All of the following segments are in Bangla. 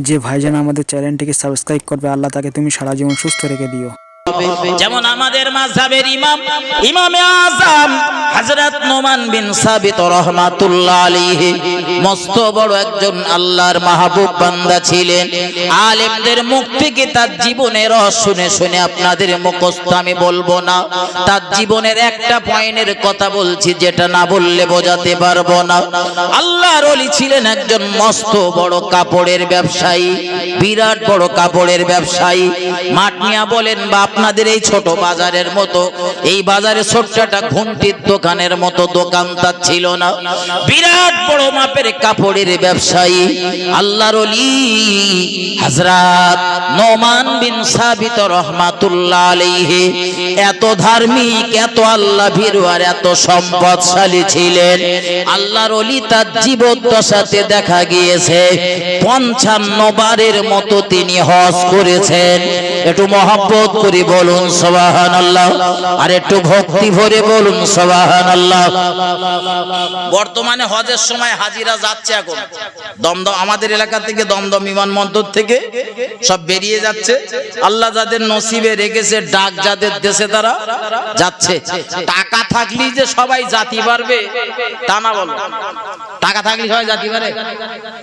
যে ভাইজান আমাদের চ্যানেলটিকে সাবস্ক্রাইব করবে আল্লাহ তাকে তুমি সারা জীবন সুস্থ রেখে দিও। যেমন আমাদের মাযহাবের ইমাম ইমামে আযম হযরত নোমান বিন সাবিত রাহমাতুল্লাহ আলাইহি মস্ত বড় একজন আল্লাহর মাহবুব বান্দা ছিলেন। আলেমদের মুখ থেকে তার জীবনের শুনে শুনে আপনাদের মুখস্থ আমি বলব না। তার জীবনের একটা পয়েন্টের কথা বলছি যেটা না বললে বোঝাতে পারব না। আল্লাহর ওলি ছিলেন একজন মস্ত বড় কাপড়ের ব্যবসায়ী বিরাট বড় কাপড়ের ব্যবসায়ী। মাটনিয়া বলেন বা আপনাদের এই ছোট বাজারের মতো, এই বাজারে ছোট্ট একটা ঘুমটির দোকানের মতো দোকান তার ছিল না। বিরাট বড় মাপের কাপড়ের ব্যবসায়ী, আল্লাহর ওলি, হযরত নোমান বিন সাবিত রহমাতুল্লাহ আলাইহি, এত ধার্মিক, এত আল্লাহ ভীরু আর এত সম্পদশালী ছিলেন। আল্লাহর ওলি তার জীবদ্দশাতে দেখা গিয়েছে, পঞ্চান্ন বারের মতো তিনি হজ করেছেন। একটু মহব্বত করে বলুন সবাহান আল্লাহ আর একটু ভক্তি ভরে বলুন সবাহান আল্লাহ বর্তমানে হজের সময় হাজিরা যাচ্ছে এখন। দমদম, আমাদের এলাকা থেকে দমদম বিমানবন্দর থেকে সব বেরিয়ে যাচ্ছে। আল্লাহ যাদের নসিবে রেখেছে, ডাক যাদের দেশে তারা যাচ্ছে। টাকা থাকলেই যে সবাই জাতি পারবে তা না বলো। টাকা থাকলে সবাই জাতি পারে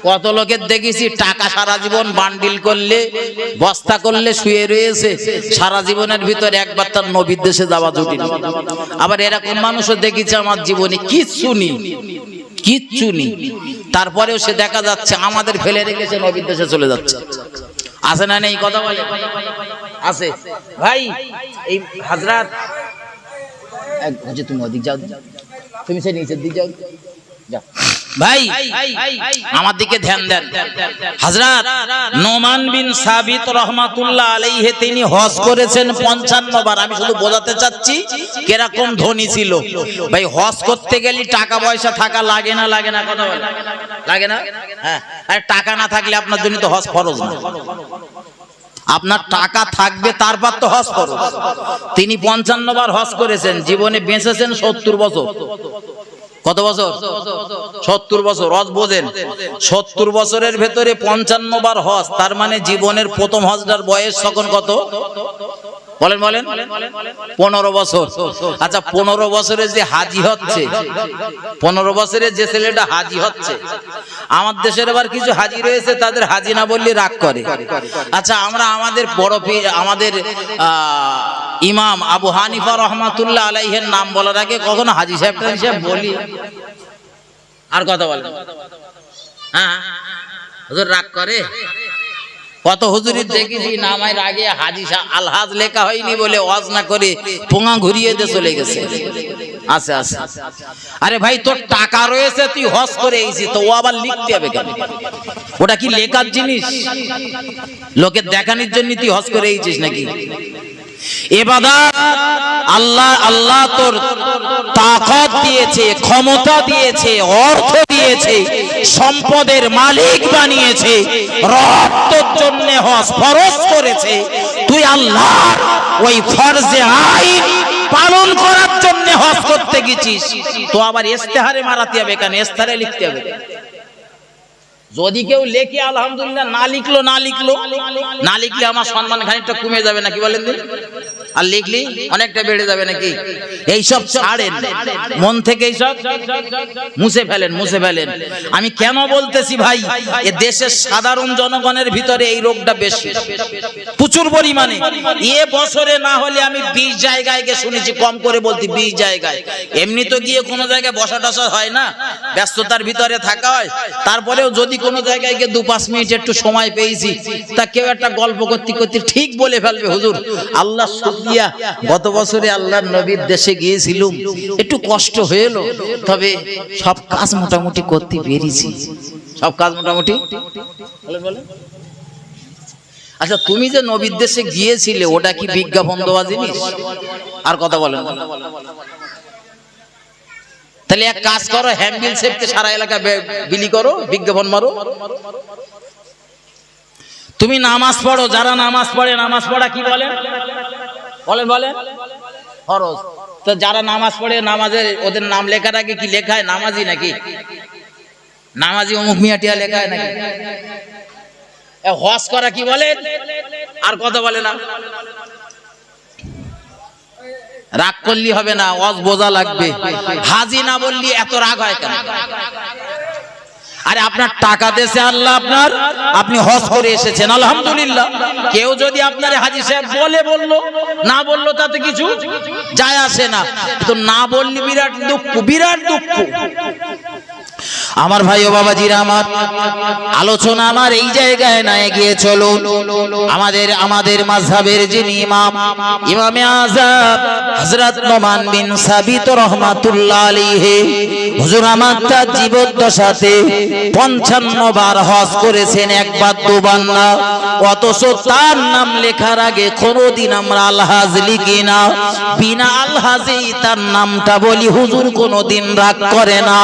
কত লোকের দেখেছি, টাকা সারা জীবন বান্ডিল করলে, বস্তা করলে শুয়ে রয়েছে, সারা জীবনের ভিতরে একবার তার নবীর দেশে যাওয়া জুটি আবার এরকম মানুষও দেখেছি আমার জীবনে, কিচ্ছু নেই কিচ্ছু নেই। তারপরেও সে দেখা যাচ্ছে আমাদের ফেলে রেখেছে নবীর দেশে চলে যাচ্ছে। আছে না নেই কথা বলে? আছে ভাই, এই হাজরাত তুমি ওদিক যাও। তুমি সে নিচের দিক যাও। যাও। ভাই আমার দিকে ধ্যান দেন। হযরত নোমান বিন সাবিত রহমাতুল্লাহ আলাইহি তিনি হজ করেছেন 55 বার। আমি শুধু বোঝাতে চাচ্ছি কীরকম ধনী ছিল। ভাই হজ করতে গেলে টাকা পয়সা থাকা লাগে না লাগে না কথা বলে। লাগে না? হ্যাঁ। আর টাকা না থাকলে আপনার জন্য তো হজ ফরজ না। আপনার টাকা থাকবে তারপর তো হজ ফরজ। তিনি পঞ্চান্ন বার হজ করেছেন জীবনে বেঁচেছেন সত্তর বছর। কত বছর? সত্তর বছর। হজ বোঝেন। সত্তর বছরের ভেতরে পঞ্চান্ন বার হজ তার মানে জীবনের প্রথম হজটার বয়স তখন কত? বলেন বলেন। পনেরো বছর। আচ্ছা পনেরো বছরে যে হাজি হচ্ছে পনেরো বছরে যে ছেলেটা হাজি হচ্ছে আমার দেশের আবার কিছু হাজি রয়েছে তাদের হাজি না বললে রাগ করে। আচ্ছা আমরা আমাদের বড় আমাদের আহ, ইমাম আবু হানিফা রহমাতুল্লাহ আলাইহের নাম বলার আগে কখনো হাজি সাহেবটা হিসাব বলি। আর কথা বলেন হ্যাঁ? রাগ করে? কত হুজুরি দেখেছি নামার আগে হাজি আলহাজ লেখা হয়নি বলে ওয়াজ না করে পোঙা ঘুরিয়ে দিয়ে চলে গেছে। আচ্ছা আচ্ছা আরে ভাই, তোর টাকা রয়েছে, তুই হজ করে এসেছি তো ও আবার লিখতে হবে কেন? ওটা কি লেখার জিনিস? লোকের দেখানোর জন্য তুই হজ করে এসেছিস নাকি? এবাদাত আল্লাহ আল্লাহ তোর তাকত দিয়েছে, ক্ষমতা দিয়েছে, অর্থ দিয়েছে, সম্পদের মালিক বানিয়েছে রক্তর জন্য হজ ফরজ করেছে। তুই আল্লাহ ওই ফরজে আইন পালন করার জন্য হজ করতে গেছিস। তো আবার ইস্তেহারে মারাতে হবে কেন? ইস্তেহারে লিখতে হবে? যদি কেউ লেখে, আলহামদুলিল্লাহ, না লিখলো না লিখলো, না লিখলে আমার সম্মান খানিকটা কমে যাবে নাকি বলেন আর লিখলি অনেকটা বেড়ে যাবে নাকি? এইসব ছাড়েন, মন থেকে এইসব মুছে ফেলেন মুছে ফেলেন। আমি কেন বলতেছি ভাই, এ দেশের সাধারণ জনগণের ভিতরে এই রোগটা বেশি। প্রচুর পরিমাণে। এ বছরে না হলে আমি বিশ জায়গায় গিয়ে শুনেছি, কম করে বলতি বিশ জায়গায়। এমনি তো গিয়ে কোনো জায়গায় বসা টসা হয় না। ব্যস্ততার ভিতরে থাকা হয়। তারপরেও যদি কোনো জায়গায় গিয়ে দু পাঁচ মিনিট একটু সময় পেয়েছি, তা কেউ একটা গল্প করতে করতে ঠিক বলে ফেলবে, হুজুর। আল্লাহ শুকরিয়া। গত বছরে আল্লাহর নবীর দেশে গিয়েছিলুম। একটু কষ্ট হয়েলো তবে সব কাজ মোটামুটি করতে পেরেছি। সব কাজ মোটামুটি। আচ্ছা তুমি যে নবীর দেশে গিয়েছিলে, ওটা কি বিজ্ঞাপন দেওয়া জিনিস? আর কথা বলেন। তাহলে এক কাজ করো হ্যান্ডবিল সেফকে সারা এলাকা বিলি করো, বিজ্ঞাপন মারো। তুমি নামাজ পড়ো, যারা নামাজ পড়ে, নামাজ পড়া কি বলেন বলেন বলেন। ফরজ। তো যারা নামাজ পড়ে, নামাজের ওদের নাম লেখার আগে কি লেখায়? নামাজি নাকি? নামাজি অমুক মিয়াটিয়া লেখায় নাকি? হজ করা কি বলেন? আর কথা বলে না। রাগ করলি হবে না, অজ বোঝা লাগবে। হাজি না বললি এত রাগ হয় কেন? আরে আপনার টাকা দেশে আল্লাহ আপনার, আপনি হজ করে এসেছেন, আলহামদুলিল্লাহ। কেউ যদি আপনার হাজি সাহেব বলে বলল, না বলল, তাতে কিছু যায় আসে না। তো না বললি বিরাট দুঃখ বিরাট দুঃখ। আমার ভাই ও বাবাজিরা আমার আলোচনা আমার এই জায়গায় না এগিয়ে চলো আমাদের আমাদের মাযহাবের যিনি ইমাম, ইমামে আযম হযরত নোমান বিন সাবিত রাহমাতুল্লাহ আলাইহি, হুজুর আমার তার জীবদ্দশাতে 55 বার হজ করেছেন, একবার দুবার না, অথচ তার নাম লেখার আগে কোনোদিন আমরা আলহাজ লিখি না। বিনা আলহাজেই তার নামটা বলি, হুজুর কোনোদিন রাগ করে না।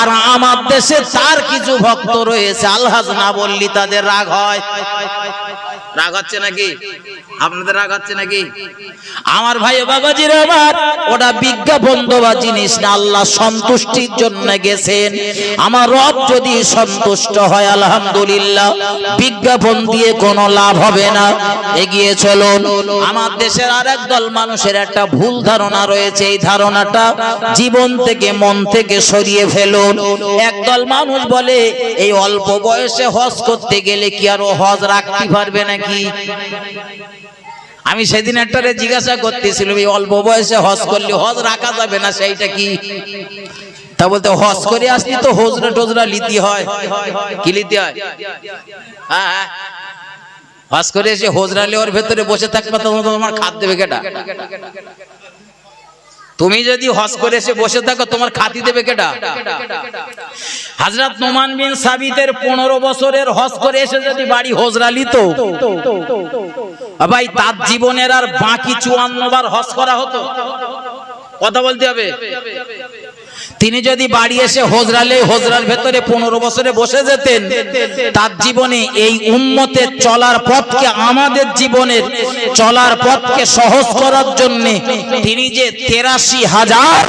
আর আমার দেশে তার কিছু ভক্ত রয়েছে আলহাজ না বললি তাদের রাগ হয়। রাগ হচ্ছে নাকি? আপনাদের রাগ হচ্ছে নাকি? আমার ভাই বাবাজির আমার ওটা বিজ্ঞাপন দেওয়া জিনিস না, আল্লাহ সন্তুষ্টির জন্য গেছেন। আমার রব যদি সন্তুষ্ট হয়, আলহামদুলিল্লাহ, বিজ্ঞাপন দিয়ে কোনো লাভ হবে না। এগিয়ে চলুন। আমার দেশের আরেক দল মানুষের একটা ভুল ধারণা রয়েছে, এই ধারণাটা জীবন থেকে মন থেকে সরিয়ে ফেলুন। একদল মানুষ বলে, এই অল্প বয়সে হজ করতে গেলে কি আর হজ রাখতে পারবে নাকি? আমি সেদিন একটা জিজ্ঞাসা করতেছিলাম, এই অল্প বয়সে হজ করলে হজ রাখা যাবে না, সেইটা কি? তা বলতে, হজ করে আসলি তো হজরা টজরা লিতি হয়। কি লিতি হয়? হ্যাঁ হ্যাঁ। হজ করে এসে হজরা ওর ভেতরে বসে থাকবে তোমার খাদ দেবে কেটা? তুমি যদি হস করে এসে বসে থাকো, তোমার খাতি দেবে কেটা হাজরত নোমান বিন সাবিতের পনেরো বছরের হস করে এসে যদি বাড়ি হজরা লিত ভাই, তার জীবনের আর বাকি চুয়ান্ন বার হজ করা হতো। কথা বলতে হবে? তিনি যদি বাড়ি এসে হোজরালে হোজরার ভেতরে পনেরো বছরে বসে যেতেন, তার জীবনে এই উন্মতের চলার পথকে আমাদের জীবনের চলার পথকে সহজ করার জন্য তিনি যে তেরাশি হাজার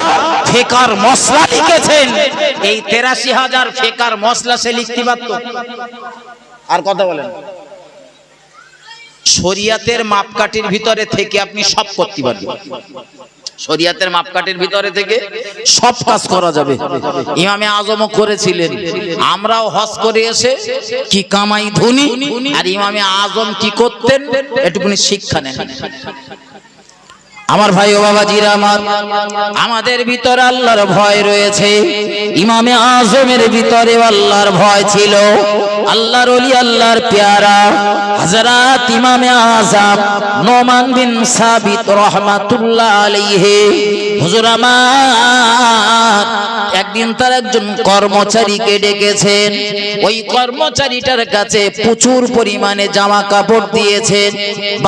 ফেকার মশলা লিখেছেন, এই তেরাশি হাজার ফেকার মশলা সে লিখতে পারত। আর কথা বলেন। শরিয়াতের মাপকাঠির ভিতরে থেকে আপনি সব করতে পারবেন। শরিয়াতের মাপকাঠির ভিতরে থেকে সব কাজ করা যাবে। ইমামে আজমও করেছিলেন। আমরাও হজ করে এসে কি কামাই ধনী, আর ইমামে আজম কি করতেন, এটুকুনি শিক্ষা নেন। আমার ভাই ও বাবা জিরা আমার। আমাদের ভিতরে আল্লাহর ভয় রয়েছে। ইমামে আজমের ভিতরে আল্লাহর ভয় ছিল। আল্লাহর অলি আল্লাহর পেয়ারা। হাজরাত ইমামে আজম নোমান বিন সাবিত রহমাতুল্লাহ আলাইহি। হুজুর আমার একদিন তার একজন কর্মচারীকে ডেকেছেন। ওই কর্মচারীটার কাছে প্রচুর পরিমাণে জামা কাপড় দিয়েছেন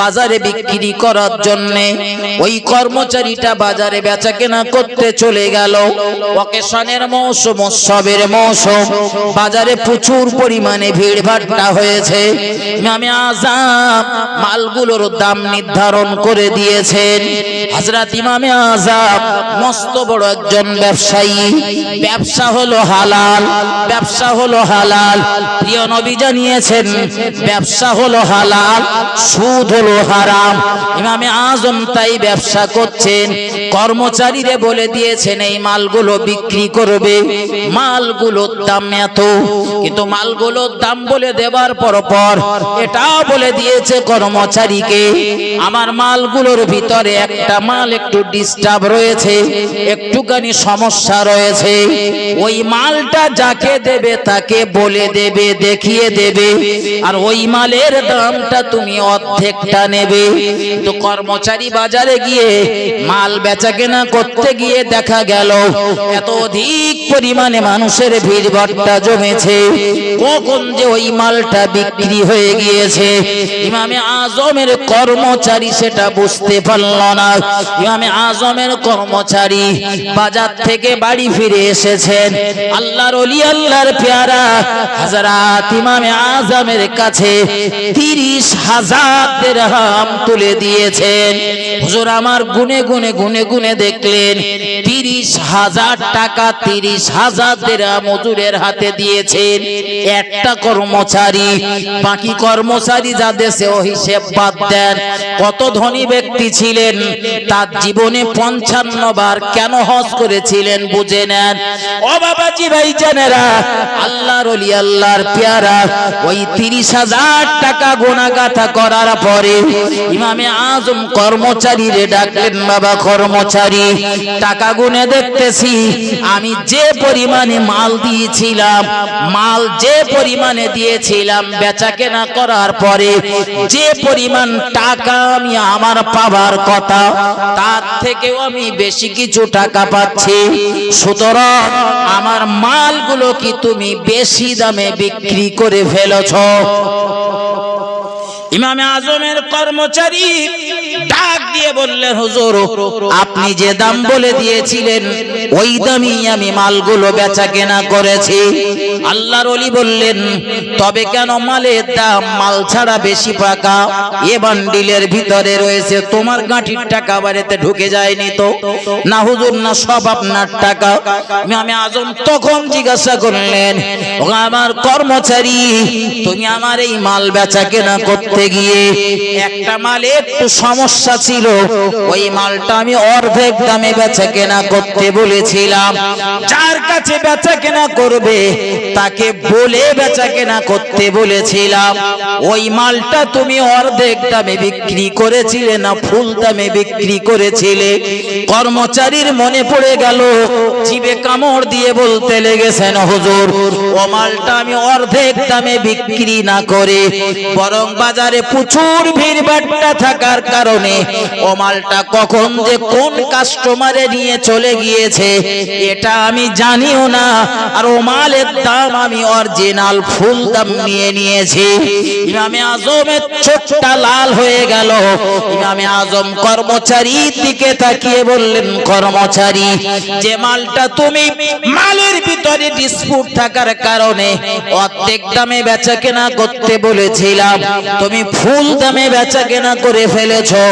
বাজারে বিক্রি করার জন্য। ওই কর্মচারীটা বাজারে বেচা কেনা করতে চলে গেল। অকেশনের মৌসুম, উৎসবের মৌসুম। বাজারে প্রচুর পরিমাণে ভিড় ভাট্টা হয়েছে। ইমামে আজাম মালগুলোর দাম নির্ধারণ করে দিয়েছেন। হযরত ইমামে আজাম মস্ত বড় একজন ব্যবসায়ী। ব্যবসা হলো হালাল, ব্যবসা হলো হালাল। প্রিয় নবী জানিয়েছেন, ব্যবসা হলো হালাল, সুদ হলো হারাম। ইমামে আজম তাই ব্যবসা করছেন। কর্মচারীরে বলে দিয়েছেন, এই মালগুলো বিক্রি করবে। মালগুলোর দাম এত। কিন্তু মালগুলোর দাম বলে দেবার পর পর এটাও বলে দিয়েছে কর্মচারীকে, আমার মালগুলোর ভিতরে একটা মাল একটু ডিস্টার্ব রয়েছে, একটুখানি সমস্যা রয়েছে। ওই মালটা যাকে দেবে তাকে বলে দেবে, দেখিয়ে দেবে। আর ওই মালের দামটা তুমি অর্ধেকটা নেবে। তো কর্মচারী বাজারে গিয়ে মাল বেচা কেনা করতে গিয়ে দেখা গেল, এত অধিক পরিমাণে মানুষের ভিড় ভাট্টা জমেছে। কখন যে ওই মালটা বিক্রি হয়ে গিয়েছে, ইমামে আজমের কর্মচারী সেটা বুঝতে পারল না। ইমামে আজমের কর্মচারী বাজার থেকে বাড়ি ফিরে এসেছেন। আল্লাহর অলি আল্লাহর পেয়ারা। হাজারাত ইমামে আজমের কাছে তিরিশ হাজার দেরহাম তুলে দিয়েছেন। হুজুর আমার গুনে গুনে গুনে গুনে দেখলেন, তিরিশ হাজার টাকা, তিরিশ হাজার দেরা মজুরের হাতে দিয়েছেন। একটা কর্মচারী, বাকি কর্মচারী যা দেশে ও হিসেব বাদ দেন। কত ধনী ব্যক্তি ছিলেন, তার জীবনে পঞ্চান্ন বার কেন হজ করেছিলেন বুঝে নেন। কর্মচারী রে কর্মচারী, টাকা গুনে দেখতেছি, আমি যে পরিমাণে মাল দিয়েছিলাম, মাল যে পরিমাণে দিয়েছিলাম, বেচা কেনা করার পরে যে পরিমাণ টাকা আমি আমার পাবার কথা, তার থেকেও আমি বেশি কিছু টাকা পাচ্ছি। সুতরাং আমার মালগুলো কি তুমি বেশি দামে বিক্রি করে ফেলেছ? ইমামে আজমের কর্মচারী দিয়ে বললেন, হুজুর, আপনি যে দাম বলে দিয়েছিলেন, ওই দামই আমি মালগুলো বেচা কেনা করেছি। আল্লাহর অলি বললেন, তবে কেন মালের দাম মাল ছাড়া বেশি পাকা? এ বান্ডিলের ভিতরে রয়েছে, তোমার গাঁঠির টাকা বাড়িতে ঢুকে যায়নি তো? না হুজুর, না সব আপনার টাকা। আমি আজম তখন জিজ্ঞাসা করলেন আমার কর্মচারী, তুমি আমার এই মাল বেচা কেনা করতে গিয়ে একটা মালে একটু সমস্যা ছিল ওই মালটা আমি অর্ধেক দামে বেচা কেনা করতে বলেছিলাম। যার কাছে বেচা কেনা করবে, তাকে বলে বেচা কেনা করতে বলেছিলাম। ওই মালটা তুমি অর্ধেক দামে বিক্রি করেছিলে না ফুল দামে বিক্রি করেছিলে? কর্মচারীর মনে পড়ে গেল জিবে কামড় দিয়ে বলতে লেগেছেন, হুজুর, ও মালটা আমি অর্ধেক দামে বিক্রি না করে, বরং বাজারে প্রচুর ভিড় থাকার কারণে ও কখন যে কোন কাস্টমারে নিয়ে চলে গিয়েছে, এটা আমি জানিও না। আর ও মালের দাম আমি অরিজিনাল ফুল দাম নিয়ে নিয়েছি। ইমামে আজমের চোখটা লাল হয়ে গেল। ইমামে আজম কর্মচারীর দিকে তাকিয়ে বললেন, কর্মচারী, যে মালটা তুমি মালের ভিতরে ডিসপুট থাকার কারণে অর্ধেক দামে বেচা কেনা করতে বলেছিলাম, তুমি ফুল দামে বেচা কেনা করে ফেলেছো।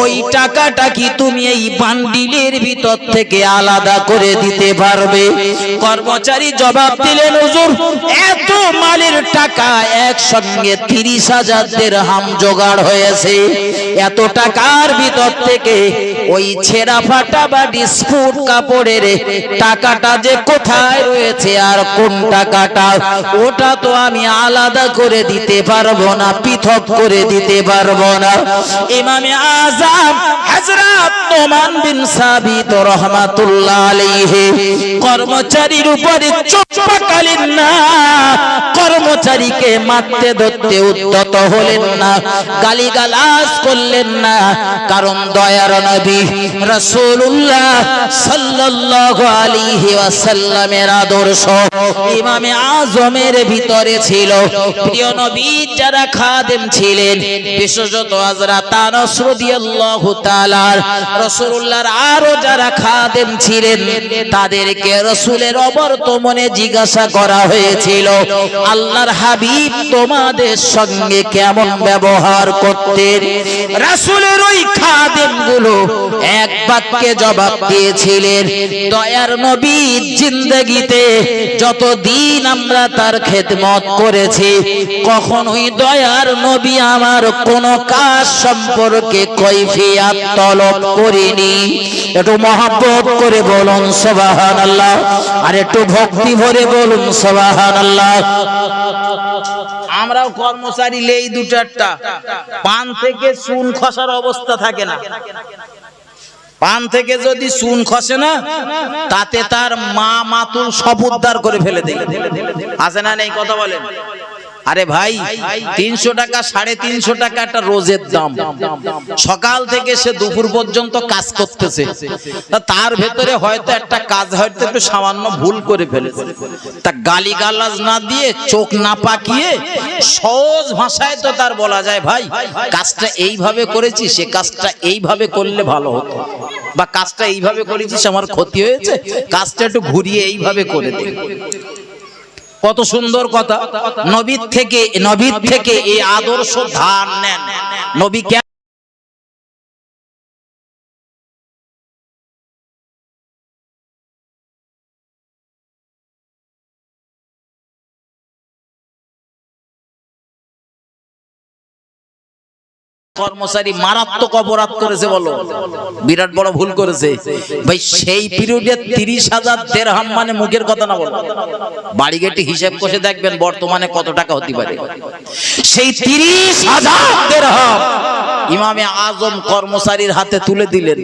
ওই টাকাটা কি তুমি এই বান্ডিলের ভিতর থেকে আলাদা করে দিতে পারবে? কর্মচারী জবাব দিলেন, হুজুর, এত মালের টাকা একসঙ্গে তিরিশ হাজার হাম জোগাড় হয়েছে। এত টাকার ভিতর থেকে ওই ছেঁড়া ফাটা বা ডিসপুট কাপড়ের টাকাটা যে কোথায় রয়েছে আর কোন টাকাটা, ওটা তো আমি আলাদা করে দিতে পারব না, পৃথক করে দিতে পারব না। ইমামে আজম হযরত নোমান বিন সাবিত রহমাতুল্লাহ আলাইহি। কর্মচারীর উপরে চোপাকালীন না, কর্মচারীকে মারতে ধরতে উদ্যত হলেন না, গালিগালাজ করলেন না। কারণ দয়ার নবী রাসূলুল্লাহ সাল্লাল্লাহু আলাইহি ওয়াসাল্লামের আদর্শ ইমামে আজমের ভিতরে ছিল। প্রিয় নবী, যারা খাদেম ছিলেন, বিশেষত হযরত আনাস রাদিয়াল্লাহু তাআলা রাসূলুল্লাহর আরও যারা খাদেম ছিলেন, তাদেরকে রাসূলের অবর্তমানে জিজ্ঞাসা করা হয়েছিল, আল্লাহর হাবিব তোমাদের সঙ্গে কেমন ব্যবহার করতেন? রাসূলের ওই খাদেমগুলো এক বাক্যে জবাব দিয়েছিলেন, দয়ার নবী জিন্দগিতে যতদিন আমরা তার খেদমত করেছি, কখনোই দয়ার নবী আমার কোন কাজ সম্পর্কে কৈফিয়াত তলব করিনি। একটু মহাব্বত করে বলুন সুবাহান আল্লাহ আর একটু ভক্তি ভরে বলুন সুবাহান আল্লাহ আমরাও কর্মচারী, লেই দু চারটা পান থেকে চুন খসার অবস্থা থাকে না। পান থেকে যদি চুন খসে না, তাতে তার মা মাতুল সব উদ্ধার করে ফেলে দেয় আছে না নেই? কথা বলেন। আরে ভাই, তিনশো টাকা, সাড়ে তিনশো টাকা একটা রোজের দাম। সকাল থেকে সে দুপুর পর্যন্ত কাজ করতেছে। তার ভেতরে হয়তো একটা কাজ, হয়তো একটু সামান্য ভুল করে ফেলেছে। তা গালি গালাজ না দিয়ে চোখ না পাকিয়ে সহজ ভাষায় তো তার বলা যায়, ভাই, কাজটা এইভাবে করেছি, সে কাজটা এইভাবে করলে ভালো হতো। বা কাজটা এইভাবে করেছিস আমার ক্ষতি হয়েছে, কাজটা একটু ঘুরিয়ে এইভাবে করে দে কত সুন্দর কথা। নবীর থেকে নবীর থেকে এই আদর্শ ধার নেন। নবী কর্মচারী মারাত্মক অপরাধ করেছে বলো। বিরাট বড় ভুল করেছে। ভাই, সেই পিরিয়ডে তিরিশ হাজার দেড়হাম মানে মুখের কথা না বলো। বাড়ি গেটে হিসাব করে দেখবেন বর্তমানে কত টাকা হতে পারে। সেই তিরিশ হাজার দেড়হাম ইমামে আজম কর্মচারীর হাতে তুলে দিলেন।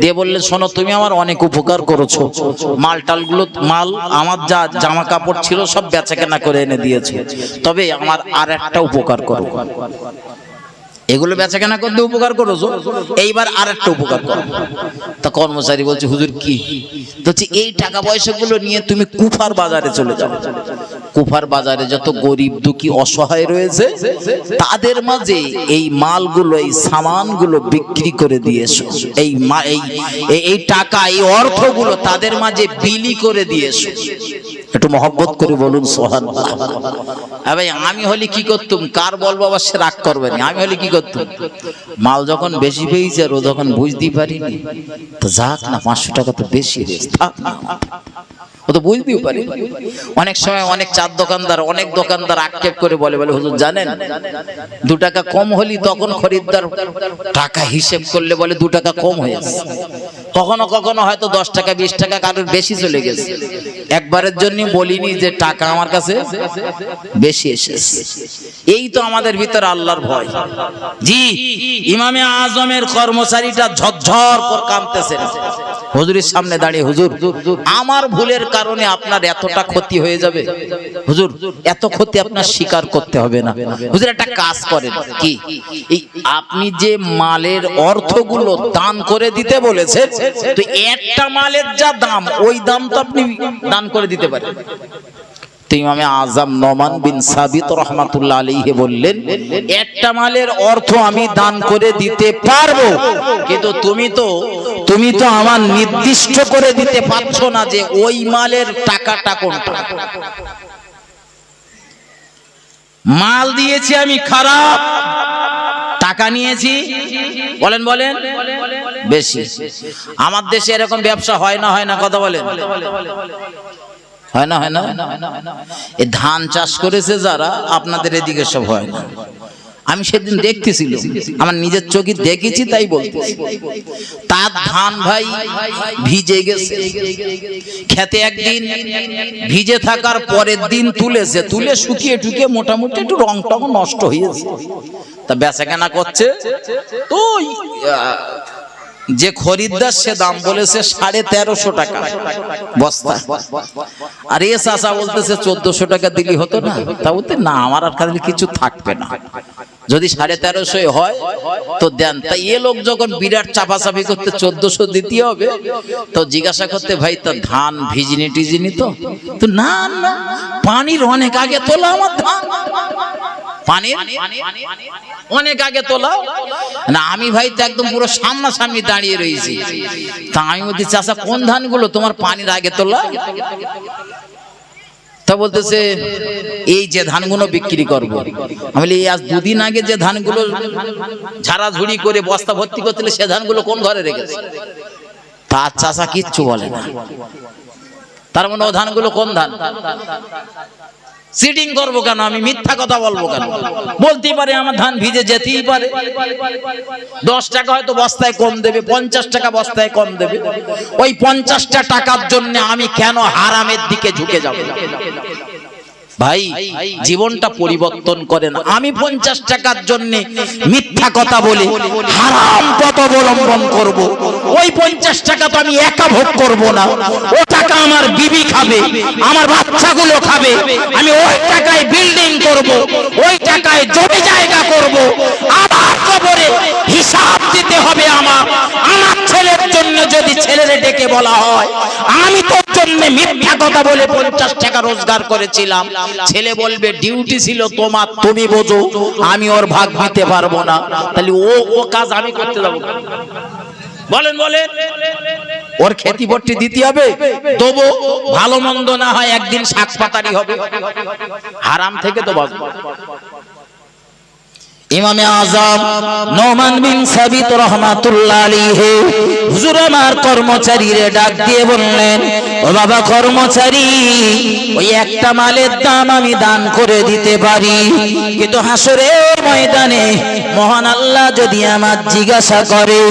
দিয়ে বললেন, শোনো, তুমি আমার অনেক উপকার করেছ। মাল টালগুলো, মাল, আমার যা জামা কাপড় ছিল সব বেচা কেনা করে এনে দিয়েছে। তবে আমার আর একটা উপকার করো। এগুলো বেচা কেনা করতে উপকার করেছ এইবার আর একটা উপকার করো। তা কর্মচারী বলছে, হুজুর, কি? হচ্ছে এই টাকা পয়সাগুলো নিয়ে তুমি কুফার বাজারে চলে যাও। কুফার বাজারে যত গরিব দুঃখী অসহায় রয়েছে, তাদের মাঝে এই মালগুলো, এই সামানগুলো বিক্রি করে দিয়েছ। এই- এই টাকা, এই অর্থগুলো তাদের মাঝে বিলি করে দিয়েছ। একটু মহব্বত করে বলুন সোহান ভাই, আমি হলে কি করতুম? কার বলব আবার সে রাগ করবে না। আমি হলে কি করতুম? মাল যখন বেশি পেয়েছে আর ও যখন বুঝতেই পারিনি, তো যাক না, পাঁচশো টাকা তো বেশি হয়েছে। ও তো বুঝতেও পারি। অনেক সময় অনেক চার দোকানদার, অনেক দোকানদার আক্ষেপ করে বলে বলে, হুজুর, জানেন, দু টাকা কম হলি তখন খরিদ্দার টাকা হিসেব করলে বলে দু টাকা কম হয়েছে কখনো কখনো হয়তো দশ টাকা, বিশ টাকা কারোর বেশি চলে গেছে। একবারের জন্য বলিনি যে টাকা আমার কাছে বেশি এসেছে। এই তো আমাদের ভিতরে আল্লাহর ভয়। জি, ইমামে আজমের কর্মচারীটা ঝরঝর করে কামতেছেন হুজুরের সামনে দাঁড়িয়ে, হুজুর, আমার ভুলের কারণে আপনার এতটা ক্ষতি হয়ে যাবে? হুজুর, এত ক্ষতি আপনার স্বীকার করতে হবে না। হুজুর, একটা কাজ করেন। কি? এই আপনি যে মালের অর্থগুলো দান করে দিতে বলেছেন, তো একটা মালের যা দাম, ওই দাম তো আপনি দান করে দিতে পারেন। ইমামে আজম নমান বিন সাবিত রহমাতুল্লাহ আলাইহি বললেন, একটা মালের অর্থ আমি দান করে দিতে পারব, কিন্তু তুমি তো তুমি তো আমার নির্দিষ্ট করে দিতে পারছ না যে ওই মালের টাকাটা কোনটা মাল দিয়েছি আমি খারাপ টাকা নিয়েছি বলেন বলেন বেশি আমার দেশে এরকম ব্যবসা হয় না হয় না কথা বলেন হয় না হয় না এই ধান চাষ করেছে যারা আপনাদের এদিকে সব হয় না আমি সেদিন দেখতেছিল আমার নিজের চোখে দেখেছি, তাই বলতেছি তার ধান ভাই ভিজে গেছে। খেতে একদিন ভিজে থাকার পরের দিন তুলেছে। তুলে শুকিয়ে টুকিয়ে মোটামুটি একটু রং টং নষ্ট হয়েছে। তা বেচা কেনা করছে তো যে খরিদ্দার সে দাম বলেছে সাড়ে তেরোশো টাকা। বস্তা। আর এ চাষা বলতেছে চোদ্দশো টাকা দিলি হতো না? তা বলতে না, আমার আর কাছে কিছু থাকবে না। যদি সাড়ে তেরোশো হয়, তো দেন তাই এ লোক যখন বিরাট চাপাচাপি করতে চোদ্দশো দিতে হবে, তো জিজ্ঞাসা করতে, ভাই, তো ধান ভিজিনি টিজিনি তো? তো, না না, পানির অনেক আগে তোলা আমার ধান। পানির? অনেক আগে তোলা? না, আমি ভাই তো একদম পুরো সামনাসামনি দাঁড়িয়ে রয়েছি তা আমি বলছি চাষা কোন ধানগুলো তোমার পানির আগে তোলা? তা বলতেছে, এই যে ধানগুলো বিক্রি করব। আমি এই আজ দুদিন আগে যে ধানগুলো ঝাড়াঝুড়ি করে বস্তা ভর্তি করতে সে ধানগুলো কোন ঘরে রেখেছে? তার চাষা কিচ্ছু বলে না। তার মানে ও ধানগুলো কোন ধান? সিটিং করব কেন? আমি মিথ্যা কথা বলব কেন? বলতেই পারে আমার ধান ভিজে যেতেই পারে। দশ টাকা হয়তো বস্তায় কম দেবে, পঞ্চাশ টাকা বস্তায় কম দেবে। ওই পঞ্চাশটা টাকার জন্য আমি কেন হারামের দিকে ঝুঁকে যাব? ভাই, জীবনটা পরিবর্তন করেন। আমি পঞ্চাশ টাকার জন্য মিথ্যা কথা বলে হারাম পথ অবলম্বন করব। ওই পঞ্চাশ টাকা তো আমি একা ভোগ করব না। ও টাকা আমার বিবি খাবে, আমার বাচ্চাগুলো খাবে। আমি ওই টাকায় বিল্ডিং করব, ওই টাকায় জমি জায়গা করব। আমার কবরে হিসাব দিতে হবে আমার। আমার ছেলের জন্য যদি ছেলেরে ডেকে বলা হয়, আমি তোর জন্য মিথ্যা কথা বলে পঞ্চাশ টাকা রোজগার করেছিলাম। ছেলে বলবে, ডিউটি ছিল তোমার, তুমি বোঝো, আমি ওর ভাগ দিতে পারব না। তাহলে ও ও কাজ আমি করতে যাব বলেন বলেন। ওর খেতি ভর্তি দিতে হবে তবু ভালো মন্দ না হয় একদিন শাক পাতারি হবে। হারাম থেকে তো বাঁচবো। ইমামে আজম নোমান বিন সাবিত রহমাতুল্লাহ আলাইহি হুজুর আমার কর্মচারীরে ডাক দিয়ে বললেন, ও বাবা কর্মচারী, ওই একটা মালের দাম আমি দান করে দিতে পারি, কিন্তু হাসরের ময়দানে মহান আল্লাহ যদি আমার জিজ্ঞাসা করে,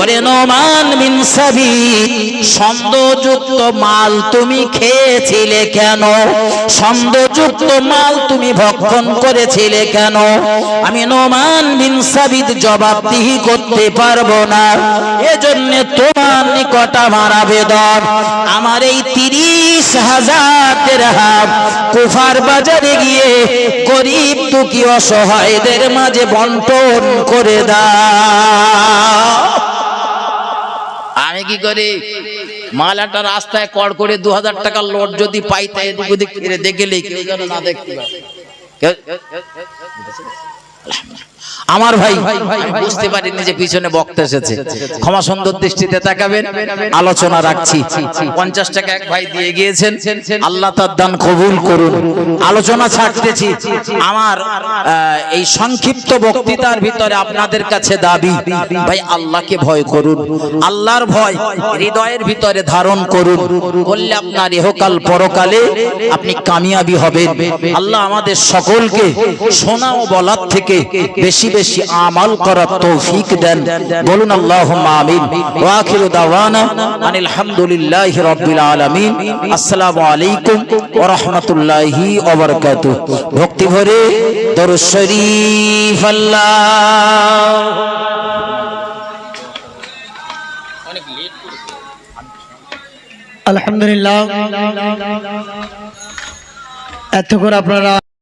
ওরে নোমান বিন সাবিত, সন্দেহযুক্ত মাল তুমি খেয়েছিলে কেন? সন্দেহযুক্ত মাল তুমি ভক্ষণ করেছিলে কেন? আমি নোমান বিন সাবিত জবাবদিহি করতে পারব না। এজন্য তোমার নিকট আমার আবেদন। আমার এই তিরিশ হাজার দেড়হাম কুফার বাজারে গিয়ে গরিব দুঃখী অসহায়দের মাঝে বন্টন করে দাও। আমি কি করি? মাল একটা রাস্তায় কর করে দু হাজার টাকার লোড যদি পাই তাই কেউ যেন না দেখতে পায়। Thank you. আমার ভাই, বুঝতে পারিনি যে পিছনে বক্তা এসেছে। ক্ষমা সুন্দর দৃষ্টিতে তাকাবেন, আলোচনা রাখছি। পঞ্চাশ টাকা এক ভাই দিয়ে গিয়েছেন। আল্লাহ তার দান কবুল করুন। আলোচনা ছাড়তেছি। আমার এই সংক্ষিপ্ত বক্তৃতার ভিতরে আপনাদের কাছে দাবি, ভাই, আল্লাহকে ভয় করুন। আল্লাহর ভয় হৃদয়ের ভিতরে ধারণ করুন। করলে আপনার ইহকাল পরকালে আপনি কামিয়াবি হবেন। আল্লাহ আমাদের সকলকে শোনা ও বলার থেকে বেশি বেশি আমাল করার তৌফিক দেন। বলুন আল্লাহ আমিন। ওয়া আখিরু দাওয়ানা আনিল হামদুলিল্লাহি রাব্বিল আলামিন। আসসালামু আলাইকুম ওয়া রাহমাতুল্লাহি ওয়া বারাকাতুহু। ভক্তি ভরে দরুদ শরীফ আল্লাহ। আলহামদুলিল্লাহ। এত করে আপনারা